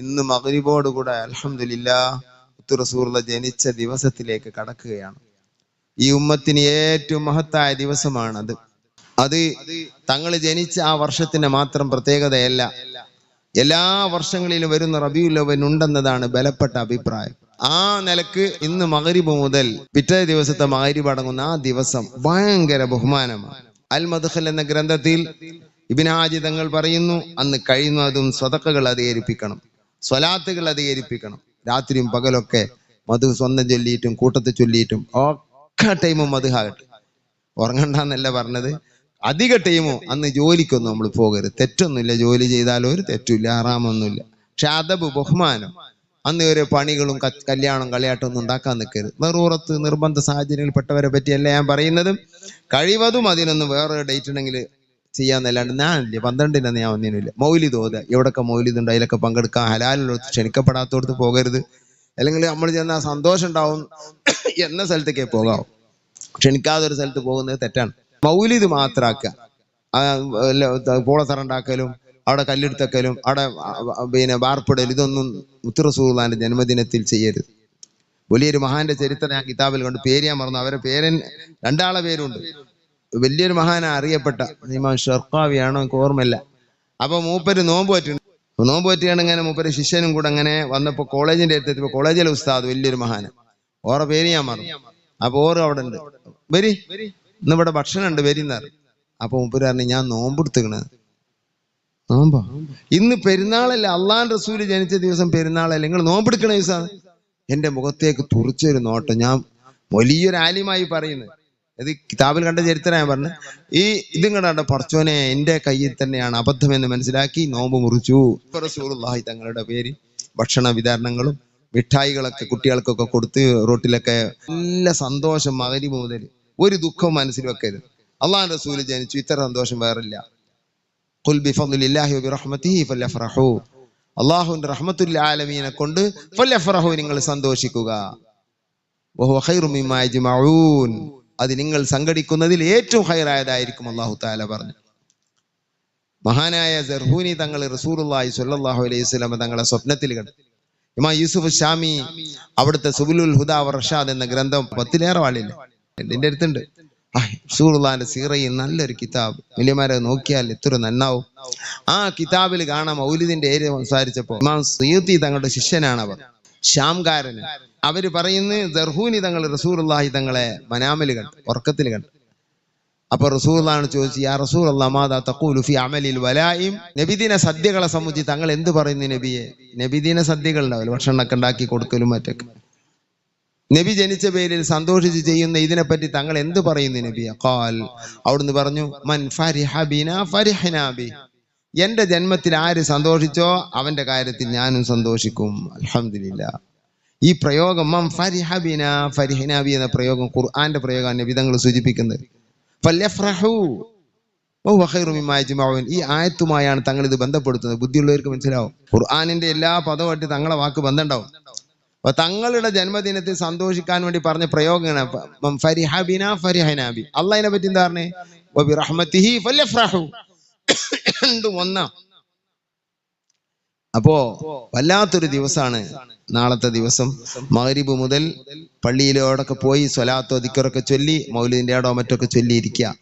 ഇന്ന് മകരിബോടുകൂടെ അലഹമില്ല റസൂറുള്ള ജനിച്ച ദിവസത്തിലേക്ക് കടക്കുകയാണ്. ഈ ഉമ്മത്തിന് ഏറ്റവും മഹത്തായ ദിവസമാണ് അത് തങ്ങൾ ജനിച്ച ആ വർഷത്തിന്റെ മാത്രം പ്രത്യേകതയല്ല എല്ലാ വർഷങ്ങളിലും വരുന്ന റബിയുല്ലവൻ ഉണ്ടെന്നതാണ് ബലപ്പെട്ട അഭിപ്രായം. ആ നിലയ്ക്ക് ഇന്ന് മകരിബ് മുതൽ പിറ്റേ ദിവസത്തെ മകരിബ് അടങ്ങുന്ന ആ ദിവസം ഭയങ്കര ബഹുമാനമാണ്. അൽ മദ്ഖൽ എന്ന ഗ്രന്ഥത്തിൽ ഇബിനാജി തങ്ങൾ പറയുന്നു അന്ന് കഴിയുന്നതും സ്വതക്കകൾ അധികരിപ്പിക്കണം. സ്വലാത്തുകൾ അധികരിപ്പിക്കണം. രാത്രിയും പകലൊക്കെ മധു സ്വന്തം ചൊല്ലിയിട്ടും കൂട്ടത്തെ ചൊല്ലിയിട്ടും ഒക്കെ ടൈമും മധുഹാകട്ടെ ഉറങ്ങണ്ടെന്നല്ല പറഞ്ഞത്. അധിക ടൈമോ അന്ന് ജോലിക്കൊന്നും നമ്മൾ പോകരുത്. തെറ്റൊന്നുമില്ല. ജോലി ചെയ്താലും ഒരു തെറ്റുമില്ല. ആറാമൊന്നുമില്ല. പക്ഷെ അതബ് ബഹുമാനം. അന്ന് ഒരു പണികളും കല്യാണം കളിയാട്ടം ഒന്നും ഉണ്ടാക്കാൻ നിൽക്കരുത്. നെറൂറത്ത് നിർബന്ധ സാഹചര്യങ്ങളിൽ പെട്ടവരെ പറ്റിയല്ല ഞാൻ പറയുന്നതും. കഴിവതും അതിനൊന്നും വേറൊരു ഡേറ്റ് ഉണ്ടെങ്കിൽ ചെയ്യാന്നല്ലാണ്ട് ഞാനില്ല പന്ത്രണ്ടിനന്ന് ഞാൻ ഒന്നിനുമില്ല മൗലിദ് ഓത എവിടൊക്കെ മൗലിദ് ഉണ്ട് അതിലൊക്കെ പങ്കെടുക്കാൻ ഹലാലുള്ളടത്ത് ക്ഷണിക്കപ്പെടാത്തോടത്ത് പോകരുത്. അല്ലെങ്കിൽ നമ്മൾ ചെന്ന സന്തോഷം ഉണ്ടാവും. എന്ന സ്ഥലത്തേക്കേ പോകാവും ക്ഷണിക്കാതെ ഒരു സ്ഥലത്ത് പോകുന്നത് തെറ്റാണ്. മൗലിദ് മാത്രാക്കുക. പോളത്തറുണ്ടാക്കലും അവിടെ കല്ലെടുത്തക്കലും അവിടെ പിന്നെ വാർപ്പിടൽ ഇതൊന്നും മുത്തുറസൂർലാന്റെ ജന്മദിനത്തിൽ ചെയ്യരുത്. വലിയൊരു മഹാന്റെ ചരിത്രം ഞാൻ കിതാബിൽ കണ്ട്. പേര് ഞാൻ മറന്നു. അവരെ പേരൻ രണ്ടാളെ പേരുണ്ട്. വലിയൊരു മഹാന അറിയപ്പെട്ട ഇമാം ഷർക്കാവിയാണോ എനിക്ക് ഓർമ്മയില്ല. അപ്പൊ മൂപ്പര് നോമ്പ് പറ്റുന്നുണ്ട് നോമ്പ് പറ്റിയാണ് ഇങ്ങനെ മൂപ്പര് ശിഷ്യനും കൂടെ അങ്ങനെ വന്നപ്പോ കോളേജിന്റെ അടുത്ത് കോളേജിലെ ഉസ്താദ് വലിയൊരു മഹാന. ഓറെ പേര് ഞാൻ മറന്നു. അപ്പൊ ഓറ് അവിടെ ഉണ്ട്. വരി. ഇന്ന് ഇവിടെ ഭക്ഷണം ഉണ്ട് വരിന്നാറ് അപ്പൊ മൂപ്പര് പറഞ്ഞു ഞാൻ നോമ്പ് എടുത്തുക്കണ്. നോമ്പോ? ഇന്ന് പെരുന്നാളല്ല അള്ളാൻ റസൂൽ ജനിച്ച ദിവസം പെരുന്നാളല്ലേ നിങ്ങൾ നോമ്പെടുക്കണ ദിവസമാണ് എന്റെ മുഖത്തേക്ക് തുറിച്ചൊരു നോട്ടം. ഞാൻ വലിയൊരു ആലിമായി പറയുന്നത് ഇത് കിതാബിൽ കണ്ട ചരിത്രം ഞാൻ പറഞ്ഞു. ഈ ഇതും കണ്ട പറച്ചോനെ എന്റെ കയ്യിൽ തന്നെയാണ് അബദ്ധം എന്ന് മനസ്സിലാക്കി നോമ്പ് മുറിച്ചു. റസൂലുള്ളാഹി തങ്ങളുടെ പേര് ഭക്ഷണ വിതരണങ്ങളും മിഠായികളൊക്കെ കുട്ടികൾക്കൊക്കെ കൊടുത്ത് റോട്ടിലൊക്കെ നല്ല സന്തോഷം മകരി മുതൽ ഒരു ദുഃഖവും മനസ്സിൽ വെക്കരുത്. അള്ളാഹ് റസൂൽ ജനിച്ചു ഇത്ര സന്തോഷം വേറില്ല അള്ളാഹുവിന്റെ റഹ്മത്തുൽ ആലമീനെ കൊണ്ട് നിങ്ങൾ സന്തോഷിക്കുക. അത് നിങ്ങൾ സംഘടിക്കുന്നതിൽ ഏറ്റവും ഹൈറായതായിരിക്കും അള്ളാഹു താല പറഞ്ഞു. മഹാനായ ജർഹൂനി തങ്ങൾ റസൂലുള്ളാഹി സ്വല്ലല്ലാഹു അലൈഹി വസല്ലം തങ്ങളെ സ്വപ്നത്തിൽ കണ്ടു. ഇമാ യൂസുഫ് ഷാമി അവിടുത്തെ സുബുലുൽ ഹുദാ വ റഷാദ് എന്ന ഗ്രന്ഥം പത്തിലേറെ വാളില്ല? എന്റെ അടുത്തുണ്ട്. റസൂലുള്ളാന്റെ സീറയിൽ നല്ലൊരു കിതാബ്. വലിയമാരെ നോക്കിയാൽ എത്ര നന്നാവും. ആ കിതാബിൽ കാണാം മൗലിദിന്റെ ഏരിയ സംസാരിച്ചപ്പോ ഇമാം സയ്യൂത്തി തങ്ങളുടെ ശിഷ്യനാണ് അവർ. ഷാംകാരന് അവർ പറയുന്നു ദർഹൂനി തങ്ങൾ റസൂലുള്ളാഹി തങ്ങളെ മനാമൽ കണ്ടു ഉറക്കത്തിൽ കണ്ടു. അപ്പൊ റസൂലാണ് ചോദിച്ചു യാ റസൂർ അള്ളാമാദാ തഖൂലു ഫി അമലിൽ വലായും? നബിദിന സദ്യകളെ സംബന്ധിച്ച് തങ്ങൾ എന്ത് പറയുന്നു നബിയെ? നബിദിന സദ്യകൾ ഉണ്ടാവില്ല? ഭക്ഷണമൊക്കെ ഉണ്ടാക്കി കൊടുക്കലും മറ്റൊക്കെ. നബി ജനിച്ച പേരിൽ സന്തോഷിച്ച് ചെയ്യുന്ന ഇതിനെപ്പറ്റി തങ്ങൾ എന്ത് പറയുന്നു നബിയ? ഖാൽ അവിടുന്ന് പറഞ്ഞു മൻ ഫരിഹ ബിനാ ഫരിഹനാ ബി. എന്റെ ജന്മത്തിൽ ആര് സന്തോഷിച്ചോ അവന്റെ കാര്യത്തിൽ ഞാനും സന്തോഷിക്കും. അൽഹംദുലില്ലാ ഈ പ്രയോഗം മം ഫരിഹബിന ഫരിഹിനാബി ഫരിഹനാ എന്ന പ്രയോഗം ഖുർആന്റെ പ്രയോഗമാണ് വിധങ്ങൾ തങ്ങൾ സൂചിപ്പിക്കുന്നത്. ഈ ആയത്തുമായാണ് തങ്ങൾ ഇത് ബന്ധപ്പെടുത്തുന്നത്. ബുദ്ധിയുള്ളവർക്ക് മനസ്സിലാവും. ഖുർആാനിന്റെ എല്ലാ പദവുമായിട്ട് തങ്ങളെ വാക്ക് ബന്ധമുണ്ടാവും. അപ്പൊ തങ്ങളുടെ ജന്മദിനത്തിൽ സന്തോഷിക്കാൻ വേണ്ടി പറഞ്ഞ പ്രയോഗമാണ് ഫരിഹബിന മം ഫരിഹ ബിനാ ഫരിഹനാ ബി അള്ളാഹിനെ പറ്റി എന്താ പറഞ്ഞേ? ഒന്നാ. അപ്പോ വല്ലാത്തൊരു ദിവസമാണ് നാളത്തെ ദിവസം. മഗ്രിബ് മുതൽ പള്ളിയിലോടൊക്കെ പോയി സ്വലാത്തോ ദിക്കറൊക്കെ ചൊല്ലി മൗലിദിന്റെ ആടോ മറ്റൊക്കെ ചൊല്ലിയിരിക്കുക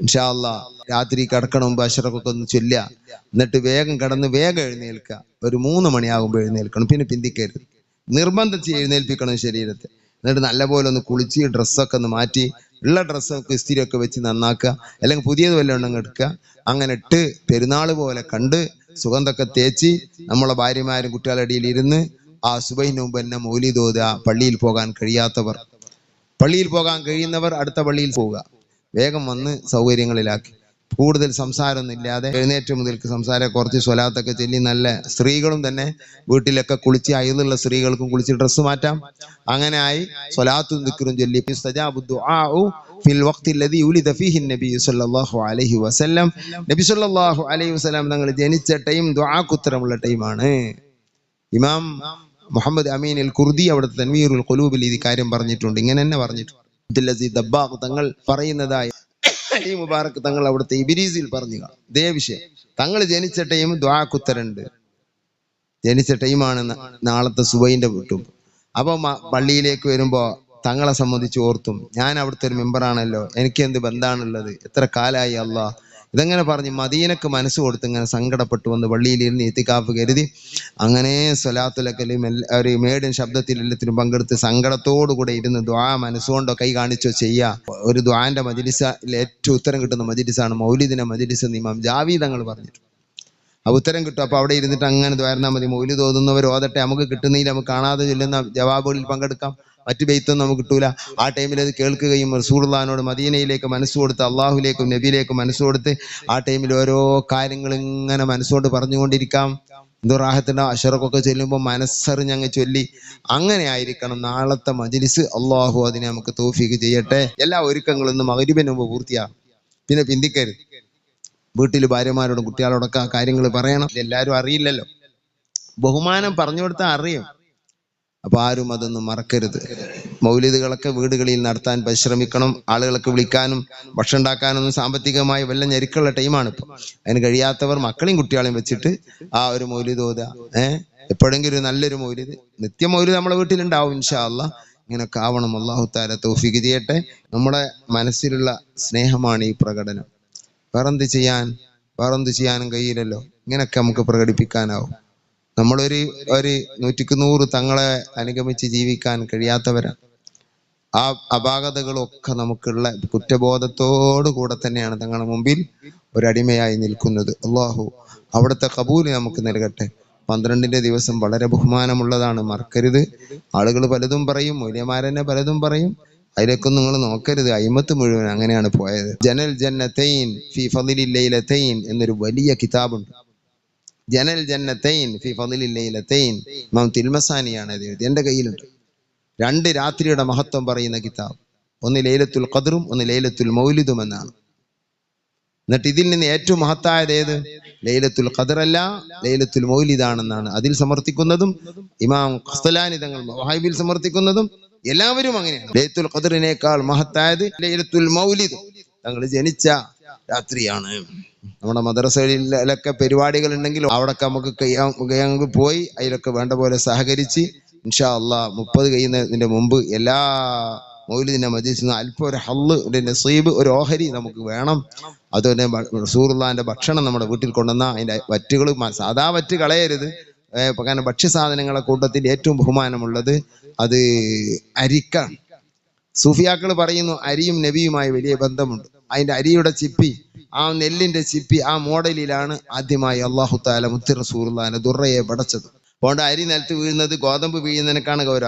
ഇൻഷാല്ല രാത്രി കിടക്കണ മുമ്പ് അഷറക്കൊക്കെ ഒന്ന് ചൊല്ലുക. എന്നിട്ട് വേഗം കിടന്ന് വേഗം എഴുന്നേൽക്കുക. ഒരു മൂന്ന് മണിയാകുമ്പോൾ എഴുന്നേൽക്കണം. പിന്നെ പിന്തിക്കരുത്. നിർബന്ധിച്ച് എഴുന്നേൽപ്പിക്കണം ശരീരത്തെ. എന്നിട്ട് നല്ലപോലെ ഒന്ന് കുളിച്ച് ഡ്രസ്സൊക്കെ ഒന്ന് മാറ്റി ഉള്ള ഡ്രസ്സൊക്കെ ഇസ്തിരിയൊക്കെ വെച്ച് നന്നാക്കുക. അല്ലെങ്കിൽ പുതിയത് വല്ലതും എടുക്കുക. അങ്ങനെ ഇട്ട് പെരുന്നാൾ പോലെ കണ്ട് സുഗന്ധമൊക്കെ തേച്ച് നമ്മളെ ഭാര്യമാരും കുട്ടികളുടെ ഇടയിൽ ഇരുന്ന് ആ സുബൈന് മുമ്പ് തന്നെ മൗലീദ് ഓതുക പള്ളിയിൽ പോകാൻ കഴിയാത്തവർ. പള്ളിയിൽ പോകാൻ കഴിയുന്നവർ അടുത്ത പള്ളിയിൽ പോവുക. വേഗം വന്ന് സൗകര്യങ്ങളിലാക്കി. കൂടുതൽ സംസാരമൊന്നും ഇല്ലാതെ എഴുന്നേറ്റ് മുതൽക്ക് സംസാരം കുറച്ച് സ്വലാത്തൊക്കെ ചൊല്ലി നല്ല സ്ത്രീകളും തന്നെ വീട്ടിലൊക്കെ കുളിച്ച് അയലുള്ള സ്ത്രീകൾക്കും കുളിച്ച് ഡ്രസ്സ് മാറ്റാം. അങ്ങനെ ആയി സ്വലാത്തും ദിക്റും ചൊല്ലി. ഫിൽ വഖ്തി അല്ലദി ഉലിദ ഫീഹി നബി സല്ലല്ലാഹു അലൈഹി വസല്ലം നബി സല്ലല്ലാഹു അലൈഹി വസല്ലം തങ്ങൾ ജനിച്ച ടൈം ദുആക്ക് ഉത്തരമുള്ള ടൈമാണ് ഇമാം മുഹമ്മദ് അമീൻ അൽ കുർദി അവിടുത്തെ തൻവീറുൽ ഖുലൂബിൽ ഈ കാര്യം പറഞ്ഞിട്ടുണ്ട്. ഇങ്ങനെ തന്നെ പറഞ്ഞിട്ടുണ്ട്. അബ്ദുൽ അസീസ് ദബ്ബാഖ് തങ്ങൾ പറയുന്നതായി അലി മുബാറക് തങ്ങൾ അവിടുത്തെ ഇബിരീസിൽ പറഞ്ഞു. ഇതേ വിഷയം. തങ്ങൾ ജനിച്ച ടൈം ദ്വാക്കുത്തരുണ്ട്. ജനിച്ച ടൈമാണ് നാളത്തെ സുബൈന്റെ വീട്ടും. അപ്പൊ പള്ളിയിലേക്ക് വരുമ്പോ തങ്ങളെ സംബന്ധിച്ച് ഓർത്തും. ഞാൻ അവിടുത്തെ ഒരു മെമ്പറാണല്ലോ എനിക്ക് എന്ത് ബന്ധാണുള്ളത്? എത്ര കാലായി അള്ളാ. ഇതങ്ങനെ പറഞ്ഞ് മദീനക്ക് മനസ്സ് കൊടുത്ത് ഇങ്ങനെ സങ്കടപ്പെട്ടു വന്ന് പള്ളിയിലിരുന്ന് എത്തിക്കാപ്പ് കരുതി. അങ്ങനെ സ്വലാത്തുലക്കലും എല്ലാ ഒരു മേടും ശബ്ദത്തിൽ എല്ലാത്തിനും പങ്കെടുത്ത് സങ്കടത്തോടു കൂടെ ഇരുന്ന് ദ്വാ മനസ്സുകൊണ്ടോ കൈ കാണിച്ചോ ചെയ്യുക ഒരു ദ്വാന്റെ മജിലിസിൽ ഏറ്റവും ഉത്തരം കിട്ടുന്ന മജിലിസാണ് മൗലിദിന്റെ മജിലിസ് എന്ന് ഇമാം ജാവീദ് തങ്ങൾ പറഞ്ഞിട്ടുണ്ട്. ആ ഉത്തരം കിട്ടും. അപ്പൊ അവിടെ ഇരുന്നിട്ട് അങ്ങനെ ദ്വാരുന്നാൽ മതി. മൗലി തോന്നുന്നവർ ഓതട്ടെ നമുക്ക് കിട്ടുന്നതിൽ നമുക്ക് കാണാതെ ചൊല്ലുന്ന ജവാബുകളിൽ പങ്കെടുക്കാം. മറ്റു ബെയ്ത്തും നമുക്ക് കിട്ടൂല. ആ ടൈമിൽ അത് കേൾക്കുകയും റസൂർദാനോട് മദീനയിലേക്ക് മനസ്സ് കൊടുത്ത് അള്ളാഹുലേക്കും നബിയിലേക്കും മനസ്സ് കൊടുത്ത് ആ ടൈമിൽ ഓരോ കാര്യങ്ങൾ ഇങ്ങനെ മനസ്സുകൊണ്ട് പറഞ്ഞുകൊണ്ടിരിക്കാം. എന്തോ അഷറക്കൊക്കെ ചെല്ലുമ്പോൾ മനസ്സറിഞ്ഞങ്ങ് ചൊല്ലി. അങ്ങനെ ആയിരിക്കണം നാളത്തെ മജിലിസ്. അള്ളാഹു അതിനെ നമുക്ക് തോഫീക്ക് ചെയ്യട്ടെ. എല്ലാ ഒരുക്കങ്ങളും ഇന്ന് മകരിബിന് മുമ്പ് പൂർത്തിയാകും. പിന്നെ പിന്തിക്കരുത്. വീട്ടിൽ ഭാര്യമാരോടും കുട്ടികളോടൊക്കെ ആ കാര്യങ്ങൾ പറയണം. എല്ലാവരും അറിയില്ലല്ലോ. ബഹുമാനം പറഞ്ഞു കൊടുത്താൽ അറിയും. അപ്പൊ ആരും അതൊന്നും മറക്കരുത്. മൗലിദുകളൊക്കെ വീടുകളിൽ നടത്താൻ പരിശ്രമിക്കണം ആളുകളൊക്കെ വിളിക്കാനും ഭക്ഷണം ഉണ്ടാക്കാനൊന്നും സാമ്പത്തികമായി വല്ല ഞെരുക്കുള്ള ടൈമാണ് ഇപ്പൊ. അതിന് കഴിയാത്തവർ മക്കളെയും കുട്ടികളെയും വെച്ചിട്ട് ആ ഒരു മൗലിദ് ഓതുക ഏഹ് എപ്പോഴെങ്കിലും ഒരു നല്ലൊരു മൗലിദ്. നിത്യം മൗലിദ് നമ്മളെ വീട്ടിലുണ്ടാവും ഇൻഷാ അല്ലാ ഇങ്ങനൊക്കെ ആവണം. അള്ളാഹു താര തൗഫീഖ് ചെയ്യട്ടെ. നമ്മുടെ മനസ്സിലുള്ള സ്നേഹമാണ് ഈ പ്രകടനം. വേറെന്ത് ചെയ്യാൻ? വേറെന്ത് ചെയ്യാനും കഴിയില്ലല്ലോ. ഇങ്ങനൊക്കെ നമുക്ക് പ്രകടിപ്പിക്കാനാവും. നമ്മളൊരു ഒരു നൂറ്റിക്ക് നൂറ് തങ്ങളെ അനുഗമിച്ച് ജീവിക്കാൻ കഴിയാത്തവരാണ് ആ അപാകതകളൊക്കെ നമുക്കുള്ള കുറ്റബോധത്തോടു കൂടെ തന്നെയാണ് തങ്ങളുടെ മുമ്പിൽ ഒരടിമയായി നിൽക്കുന്നത്. അള്ളാഹു അവിടുത്തെ കബൂൽ നമുക്ക് നൽകട്ടെ. പന്ത്രണ്ടിന്റെ ദിവസം വളരെ ബഹുമാനമുള്ളതാണ് മറക്കരുത്. ആളുകൾ പലതും പറയും മൂല്യമാരനെ പലതും പറയും. അതിലേക്കൊന്നും നിങ്ങൾ നോക്കരുത് അയിമത്ത് മുഴുവൻ അങ്ങനെയാണ് പോയത്. ജനൽ ജന്നത്തൈൻ ഫി ഫളിലിൽ ലൈലത്തൈൻ എന്നൊരു വലിയ കിതാബുണ്ട്. ജനൽ ജന്നത്തൈൻ ഫി ഫളിലിൽ മാം തിൽമസാനിയാണ് എഴുതിയത്. എന്റെ കയ്യിലുണ്ട്. രണ്ട് രാത്രിയുടെ മഹത്വം പറയുന്ന കിതാബ്. ഒന്ന് ലൈലത്തുൽ ഖദറും ഒന്ന് ലൈലത്തുൽ മൗലിദും എന്നാണ്. എന്നിട്ട് ഇതിൽ നിന്ന് ഏറ്റവും മഹത്തായത് ഏത്? ലൈലത്തുൽ ഖദർ അല്ല ലൈലത്തുൽ മൗലിദാണെന്നാണ്. അതിൽ സമർത്ഥിക്കുന്നതും ഇമാം ഖസ്തലാനി തങ്ങൾ വഹാബിൽ സമർത്ഥിക്കുന്നതും എല്ലാവരും അങ്ങനെയാണ്. ലൈലത്തുൽ ഖദറിനേക്കാൾ മഹത്തായത് ലൈലത്തുൽ മൗലിദ്. തങ്ങൾ ജനിച്ച രാത്രിയാണ്. നമ്മുടെ മദ്രസകളിലൊക്കെ പരിപാടികൾ ഉണ്ടെങ്കിൽ അവിടൊക്കെ നമുക്ക് കയ്യാങ്ക് പോയി അതിലൊക്കെ വേണ്ട പോലെ സഹകരിച്ച് ഇൻഷാ അള്ളാ മുപ്പത് കഴിയുന്നതിന്റെ മുമ്പ് എല്ലാ മൗലിദിന്റെ മജീസിൽ നിന്ന് അല്പം ഒരു ഹള്ള് ഒരു നസീബ് ഒരു ഓഹരി നമുക്ക് വേണം. അതുപോലെ റസൂറുള്ളാന്റെ ഭക്ഷണം നമ്മുടെ വീട്ടിൽ കൊണ്ടുവന്ന അതിന്റെ വറ്റുകൾ സാധാ വറ്റ് കളയരുത്. കാരണം ഭക്ഷ്യസാധനങ്ങളെ കൂട്ടത്തിൽ ഏറ്റവും ബഹുമാനമുള്ളത് അത് അരിക്കാണ് സൂഫിയാക്കൾ പറയുന്നു അരിയും നബിയുമായി വലിയ ബന്ധമുണ്ട്. അതിന്റെ അരിയുടെ ചിപ്പി ആ നെല്ലിന്റെ ചിപ്പി ആ മോഡലിലാണ് ആദ്യമായി അള്ളാഹു താല മുത്തി ദുറയെ പടച്ചത്. അതുകൊണ്ട് അരി നിലത്ത് വീഴുന്നത് ഗോതമ്പ് വീഴുന്നതിനേക്കാണ് ഗൗരവം.